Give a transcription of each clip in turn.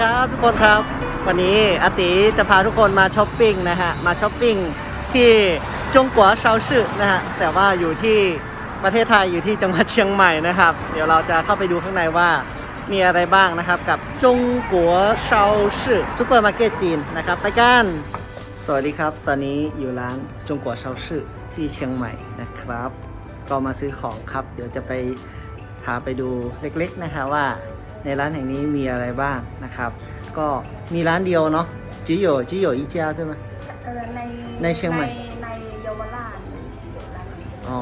ครับทุกคนครับ วันนี้อาติจะพาทุกคนมาช้อปปิ้งนะฮะมาช้อปปิ้งที่จงกัวเซาชื่อนะฮะแต่ว่าอยู่ที่ประเทศไทยอยู่ที่จังหวัดเชียงใหม่นะครับ เดี๋ยวเราจะเข้าไปดูข้างในว่ามีอะไรบ้างนะครับกับจงกัวเซาชื่อซูเปอร์มาร์เก็ตจีนนะครับไปกันสวัสดีครับ ตอนนี้อยู่ร้านจงกัวเซาชื่อที่เชียงใหม่นะครับ ก็มาซื้อของครับ เดี๋ยวจะไปพาไปดูเล็กๆนะคะว่า ในร้านแห่งนี้มีอะไรบ้างนะครับ ก็มีร้านเดียวเนาะจิโยจิโยอีเจ้าใช่ไหม เออในในเชียงใหม่ ในในเยาวราชร้านนี้อ๋อ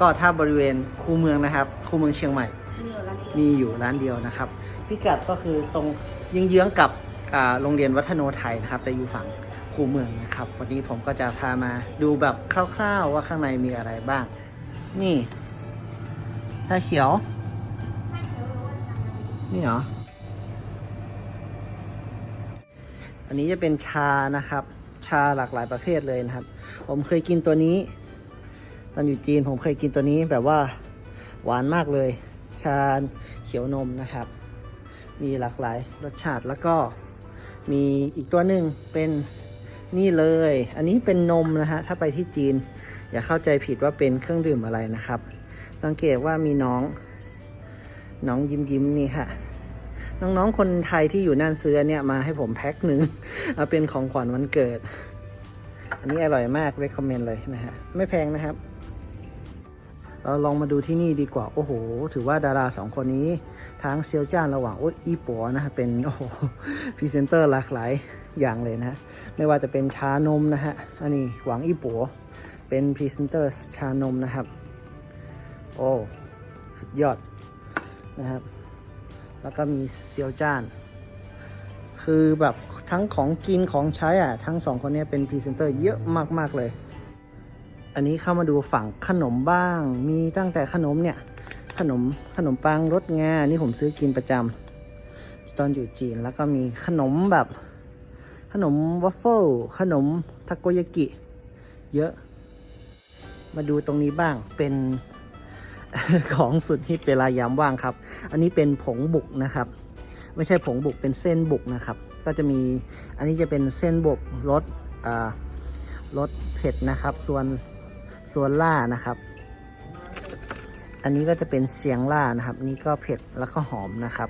ก็ถ้าบริเวณคูเมืองนะครับ คูเมืองเชียงใหม่ มีอยู่ร้านนี้มีอยู่ร้านเดียวนะครับ พิกัดก็คือตรงเยื้องๆกับอ่าโรงเรียนวัฒโนไทยนะครับ แต่อยู่ฝั่งคูเมืองนะครับ วันนี้ผมก็จะพามาดูแบบคร่าวๆว่าข้างในมีอะไรบ้าง นี่ชาเขียว นี่เหรอ อันนี้จะเป็นชานะครับ ชาหลากหลายประเภทเลยนะครับ ผมเคยกินตัวนี้ ตอนอยู่จีนผมเคยกินตัวนี้แบบว่าหวานมากเลย ชาเขียวนมนะครับ มีหลากหลายรสชาติแล้วก็มีอีกตัวหนึ่งเป็นนี่เลย อันนี้เป็นนมนะฮะ ถ้าไปที่จีน อย่าเข้าใจผิดว่าเป็นเครื่องดื่มอะไรนะครับ สังเกตว่ามีน้อง น้องยิ้มยิ้มนี่ค่ะ น้องๆคนไทยที่อยู่นั่นซื้อเนี่ยมาให้ผมแพ็คหนึ่งเอาเป็นของขวัญวันเกิด อันนี้อร่อยมาก recommend เลยนะฮะไม่แพงนะครับ เราลองมาดูที่นี่ดีกว่า โอ้โห ถือว่าดาราสองคนนี้ทั้งเซียวจ้านระหว่างโอ้ยอีปัวนะฮะเป็นโอ้โหพรีเซนเตอร์หลากหลายอย่างเลยนะฮะไม่ว่าจะเป็นชานมนะฮะอันนี้หวังอีปัวเป็นพรีเซนเตอร์ชานมนะครับ โอ้สุดยอด นะครับ แล้วก็มีเซียวจ้าน คือแบบทั้งของกินของใช้อะ ทั้งสองคนนี้เป็นพรีเซนเตอร์เยอะมาก ๆ เลย อันนี้เข้ามาดูฝั่งขนมบ้าง มีตั้งแต่ขนมเนี่ย ขนมขนมปังรสงานี่ผมซื้อกินประจำตอนอยู่จีน แล้วก็มีขนมแบบ ขนมวัฟเฟิล ขนมทาโกยากิ เยอะ มาดูตรงนี้บ้าง เป็น ของสุดฮิตเวลายามว่างครับ อันนี้เป็นผงบุกนะครับ ไม่ใช่ผงบุกเป็นเส้นบุกนะครับ ก็จะมีอันนี้จะเป็นเส้นบุกรสรสเผ็ดนะครับ ส่วนส่วนล่านะครับ อันนี้ก็จะเป็นเสียงล่านะครับ นี่ก็เผ็ดแล้วก็หอมนะครับ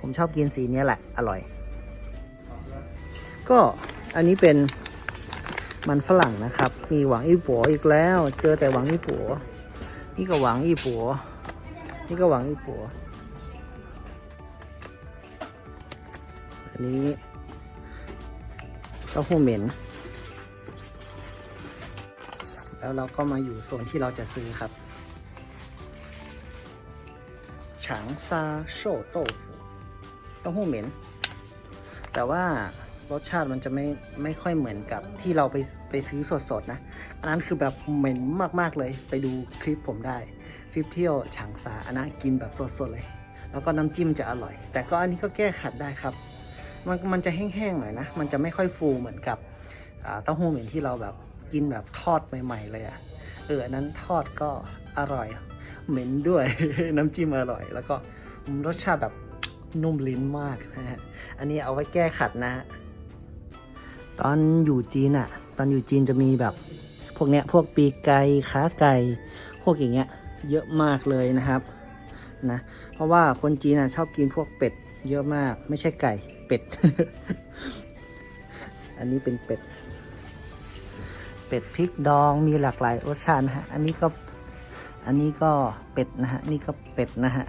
ผมชอบกินสีนี้แหละ อร่อย ก็อันนี้เป็นมันฝรั่งนะครับ มีหวังอีปัวอีกแล้ว เจอแต่หวังอีปัว นี่ก็หวังอีปัวนี่ก็หวังอีปัวอันนี้เต้าหู้เหม็น แล้วเราก็มาอยู่โซนที่เราจะซื้อครับฉางซาโชโต้ฟูเต้าหู้เหม็น แต่ว่า รสชาติมันจะไม่ไม่ค่อยเหมือนกับที่เราไปไปซื้อสดๆนะ อันนั้นคือแบบเหม็นมากๆเลย ไปดูคลิปผมได้ คลิปเที่ยวฉางซาอันนั้นกินแบบสดๆเลย แล้วก็น้ำจิ้มจะอร่อย แต่ก็อันนี้ก็แก้ขัดได้ครับ มันมันจะแห้งๆหน่อยนะ มันจะไม่ค่อยฟูเหมือนกับอ่าเต้าหู้เหม็นที่เราแบบกินแบบทอดใหม่ๆเลยอะ่ะ เอออันนั้นทอดก็อร่อย เหม็นด้วย น้ำจิ้มอร่อย แล้วก็รสชาติแบบนุ่มลิ้นมากนะฮะ อันนี้เอาไว้แก้ขัดนะฮะ ตอนอยู่จีนอะ่ะตอนอยู่จีนจะมีแบบพวกเนี้ยพวกปีกไก่ขาไก่พวกอย่างเงี้ยเยอะมากเลยนะครับนะเพราะว่าคนจีนอะชอบกินพวกเป็ดเยอะมากไม่ใช่ไก่เป็ด อันนี้เป็นเป็ด เป็ดพริกดองมีหลากหลายรสชาตินะฮะอันนี้ก็อันนี้ก็เป็ดนะฮะนี่ก็เป็ดนะฮะ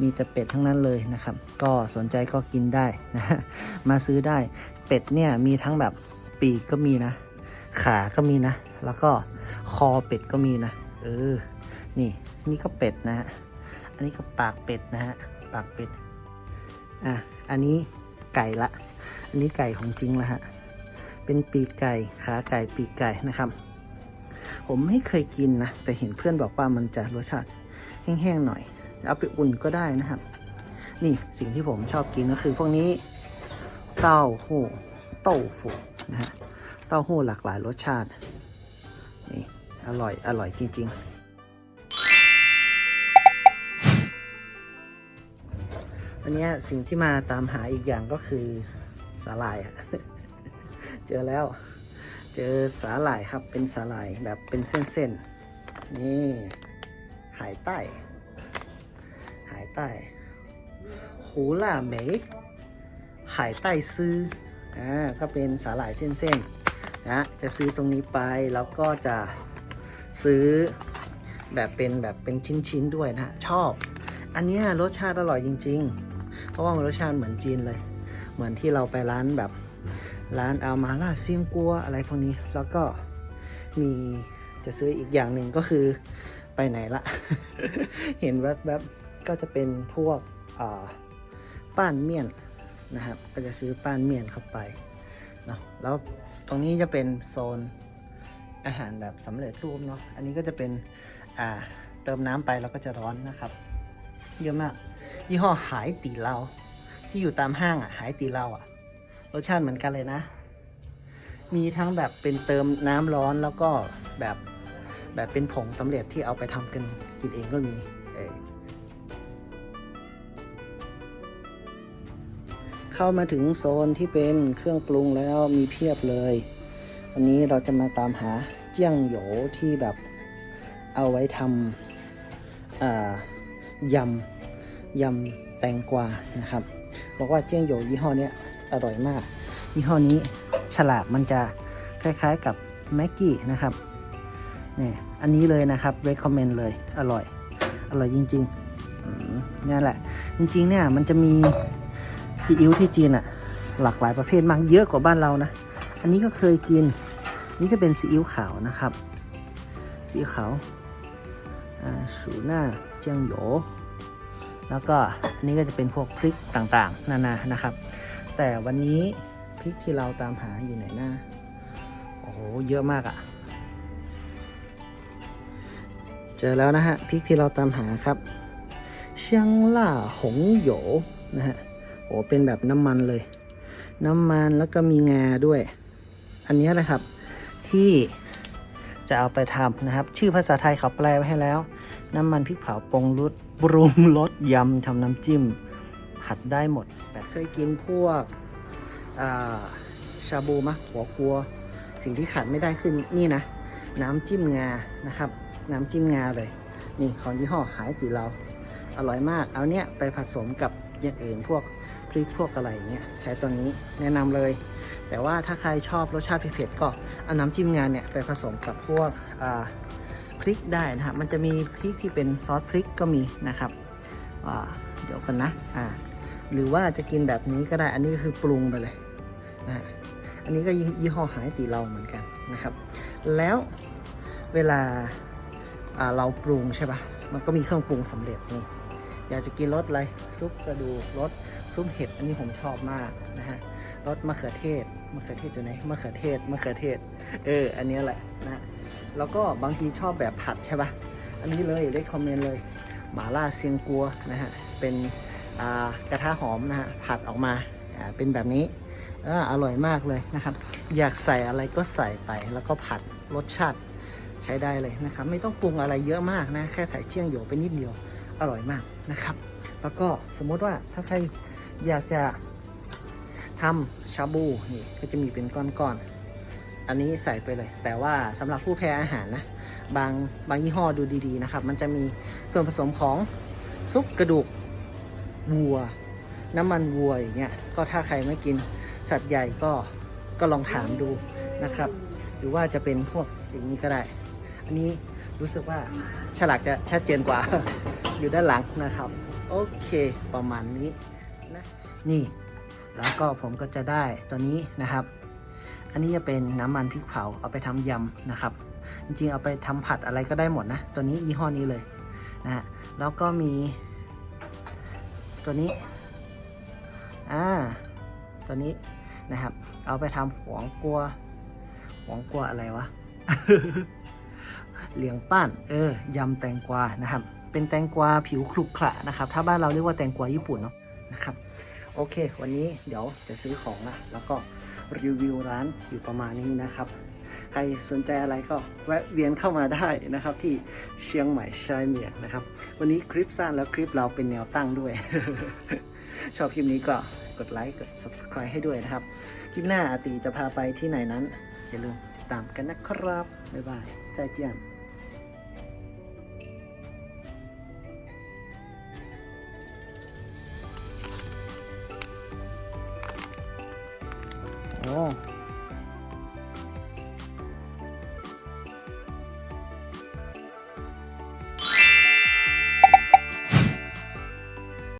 มีแต่เป็ดทั้งนั้นเลยนะครับ ก็สนใจก็กินได้นะมาซื้อได้เป็ดเนี่ยมีทั้งแบบปีกก็มีนะ ขาก็มีนะ แล้วก็คอเป็ดก็มีนะ เออ นี่นี่ก็เป็ดนะฮะอันนี้ก็ปากเป็ดนะฮะปากเป็ดอะอันนี้ไก่ละ อันนี้ไก่ของจริงละฮะเป็นปีกไก่ขาไก่ปีกไก่นะครับ ผมไม่เคยกินนะ แต่เห็นเพื่อนบอกว่ามันจะรสชาติแห้งๆหน่อย เอาไปอุ่นก็ได้นะครับ นี่สิ่งที่ผมชอบกินก็คือพวกนี้เต้าหู้เต้าฝูนะฮะเต้าหู้หลากหลายรสชาตินี่อร่อยอร่อยจริงๆวันนี้สิ่งที่มาตามหาอีกอย่างก็คือสาหร่ายอะเจอแล้ว เจอสาหร่ายครับเป็นสาหร่ายแบบเป็นเส้นๆ นี่หายใต้ หายใต้หูล่าเหมยหายใต้ซื้ออ่าก็เป็นสาหร่ายเส้นๆนะจะซื้อตรงนี้ไปแล้วก็จะซื้อแบบเป็นแบบเป็นชิ้นๆด้วยนะชอบ อันเนี้ยรสชาติอร่อยจริง ๆ เพราะว่ามันรสชาติเหมือนจีนเลย เหมือนที่เราไปร้านแบบร้านอามาล่าเซียงกัวอะไรพวกนี้แล้วก็มีจะซื้ออีกอย่างหนึ่งก็คือไปไหนละ เห็นแวบๆ ก็จะเป็นพวกป้านเมี่ยนนะครับ ก็จะซื้อป้านเมี่ยนเข้าไปเนาะแล้วตรงนี้จะเป็นโซนอาหารแบบสำเร็จรูปเนาะ อันนี้ก็จะเป็นอ่าเติมน้ำไปแล้วก็จะร้อนนะครับ เยอะมาก ยี่ห้อหายตีเหลาที่อยู่ตามห้างอะหายตีเหลาอะ รสชาติเหมือนกันเลยนะ มีทั้งแบบเป็นเติมน้ำร้อนแล้วก็แบบแบบเป็นผงสำเร็จที่เอาไปทำกันกินเองก็มี เออ เข้ามาถึงโซนที่เป็นเครื่องปรุงแล้วมีเพียบเลย วันนี้เราจะมาตามหาเจี้ยงโหยที่แบบเอาไว้ทำยำยำแตงกวานะครับ บอกว่าเจี้ยงโหยยี่ห้อเนี้ยอร่อยมาก ยี่ห้อนี้ฉลากมันจะคล้ายๆกับแม็กกี้นะครับเนี่ยอันนี้เลยนะครับ recommend เลยอร่อย อร่อยจริงๆนี่แหละ จริงๆเนี่ยมันจะมี ซีอิ๊วที่จีนอะหลากหลายประเภทมากเยอะกว่าบ้านเรานะ อันนี้ก็เคยกิน นี่ก็เป็นซีอิ๊วขาวนะครับ ซีอิ๊วขาวอ่าสูน้าเจียงโหยแล้วก็อันนี้ก็จะเป็นพวกพริกต่างๆ นานานะครับ แต่วันนี้พริกที่เราตามหาอยู่ไหนหน้าโอ้โห เยอะมากอะ่ะ เจอแล้วนะฮะพริกที่เราตามหาครับเชียงล่าหงโหยนะฮะ โอ้เป็นแบบน้ำมันเลย น้ำมันแล้วก็มีงาด้วย อันนี้แหละครับที่จะเอาไปทำนะครับ ชื่อภาษาไทยเขาแปลไว้ให้แล้ว น้ำมันพริกเผาปรุงรสปรุงรสยำทำน้ำจิ้ม ผัดได้หมดแบบเคยกินพวกาชาบูมะหัวกลัว สิ่งที่ขาดไม่ได้ขึ้นนี่นะ น้ำจิ้มงานะครับ น้ำจิ้มงาเลย นี่ของยี่ห้อหายตีเรา อร่อยมาก เอาเนี้ยไปผสมกับอย่างอื่นพวก ริกพวกอะไรเงี้ยใช้ตัวนี้แนะนำเลย แต่ว่าถ้าใครชอบรสชาติเผ็ดๆก็เอาน้ำจิ้มงานเนี่ยไปผสมกับพวกพริกได้นะครับมันจะมีพริกที่เป็นซอสพริกก็มีนะครับเดี๋ยวกันนะอ่าหรือว่าจะกินแบบนี้ก็ได้อันนี้ก็คือปรุงไปเลยนะอันนี้ก็ยี่ยี่ห้อหายตีเราเหมือนกันนะครับ แล้วเวลาเราปรุงใช่ปะมันก็มีเครื่องปรุงสำเร็จนี่ อยากจะกินรสอะไรซุปกระดูกรสซุปเห็ดอันนี้ผมชอบมากนะฮะรสมะเขือเทศมะเขือเทศอยู่ไหนมะเขือเทศมะเขือเทศ เออ อันนี้แหละนะแล้วก็บางทีชอบแบบผัดใช่ปะอันนี้เลยได้คอมเมนต์เลยหมาล่าเซียงกัวนะฮะเป็นกระทะหอมนะฮะผัดออกมาเป็นแบบนี้อาอร่อยมากเลยนะครับ อยากใส่อะไรก็ใส่ไปแล้วก็ผัดรสชาติใช้ได้เลยนะครับ ไม่ต้องปรุงอะไรเยอะมากนะ แค่ใส่เชียงโยไปนิดเดียว อร่อยมากนะครับ แล้วก็สมมติว่าถ้าใครอยากจะทำชาบูนี่ก็จะมีเป็นก้อนๆ อันนี้ใส่ไปเลย แต่ว่าสำหรับผู้แพ้อาหารนะ บางบางยี่ห้อดูดีๆนะครับ มันจะมีส่วนผสมของซุปกระดูกวัว น้ำมันวัวอย่างเงี้ย ก็ถ้าใครไม่กินสัตว์ใหญ่ก็ก็ลองถามดูนะครับ หรือว่าจะเป็นพวกอย่างนี้ก็ได้ อันนี้รู้สึกว่าฉลากจะชัดเจนกว่า อยู่ด้านหลังนะครับ โอเคประมาณนี้นะนี่ แล้วก็ผมก็จะได้ตัวนี้นะครับ อันนี้จะเป็นน้ำมันพริกเผาเอาไปทำยำนะครับ จริงๆเอาไปทำผัดอะไรก็ได้หมดนะ ตัวนี้ยี่ห้อนี้เลยนะฮะแล้วก็มี ตัวนี้อ่าตัวนี้นะครับ เอาไปทำหวงกัวหวงกัวอะไรวะเหลียงป้าน เออ ยำแตงกวานะครับ เป็นแตงกวาผิวคลุกคละนะครับ ถ้าบ้านเราเรียกว่าแตงกวาญี่ปุ่นเนาะนะครับโอเค วันนี้เดี๋ยวจะซื้อของนะแล้วก็รีวิวร้านอยู่ประมาณนี้นะครับ ใครสนใจอะไรก็แวะเวียนเข้ามาได้นะครับที่เชียงใหม่ชายเมียงนะครับ วันนี้คลิปสั้นแล้วคลิปเราเป็นแนวตั้งด้วย ชอบคลิปนี้ก็กดไลค์กด subscribe ให้ด้วยนะครับ คลิปหน้าอาตีจะพาไปที่ไหนนั้น อย่าลืมติดตามกันนะครับ บ๊ายบายใจเจียน